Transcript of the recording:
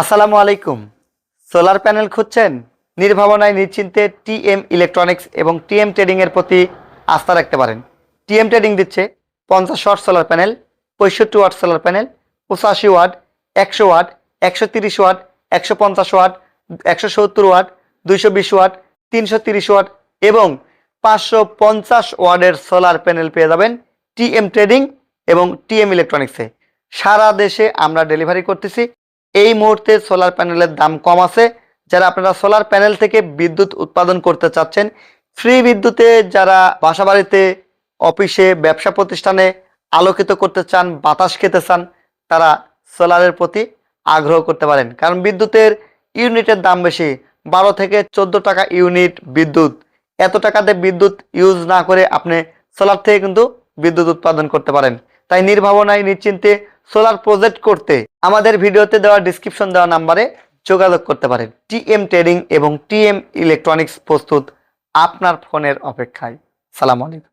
আসসালামু আলাইকুম। Solar panel খুঁজছেন? নির্ভাবনায় নিশ্চিন্তে টিএম ইলেকট্রনিক্স এবং টিএম ট্রেডিং এর প্রতি আস্থা রাখতে পারেন। টিএম ট্রেডিং দিচ্ছে পঞ্চাশ ওয়াট সোলার প্যানেল, পঁয়ষট্টি ওয়াট সোলার প্যানেল, পঁচাশি ওয়াট, একশো ওয়াট, একশো তিরিশ ওয়াট, একশো পঞ্চাশ ওয়াট, একশো সত্তর ওয়াট, দুইশো বিশ ওয়াট, তিনশো তিরিশ ওয়াট এবং পাঁচশো পঞ্চাশ ওয়ার্ডের সোলার প্যানেল পেয়ে যাবেন টিএম ট্রেডিং এবং টিএম ইলেকট্রনিক্সে। সারা দেশে আমরা ডেলিভারি করতেছি। এই মুহূর্তে সোলার প্যানেলের দাম কম আছে। যারা আপনারা সোলার প্যানেল থেকে বিদ্যুৎ উৎপাদন করতে চাচ্ছেন ফ্রি বিদ্যুতে যারা বাসাবাড়িতে অফিসে ব্যবসা প্রতিষ্ঠানে আলোকিত করতে চান, বাতাস খেতে চান, তারা সোলারের প্রতি আগ্রহ করতে পারেন। কারণ বিদ্যুতের ইউনিটের দাম বেশি। বারো থেকে চোদ্দ টাকা ইউনিট বিদ্যুৎ। এত টাকাতে বিদ্যুৎ ইউজ না করে আপনি সোলার থেকে কিন্তু বিদ্যুৎ উৎপাদন করতে পারেন। তাই নির্ভাবনায়, নিশ্চিন্তে সোলার প্রজেক্ট করতে আমাদের ভিডিওতে দেওয়া ডিসক্রিপশন দেওয়া নাম্বারে যোগাযোগ করতে পারেন। টিএম ট্রেডিং এবং টিএম ইলেকট্রনিক্স প্রস্তুত আপনার ফোনের অপেক্ষায়। সালাম আলাইকুম।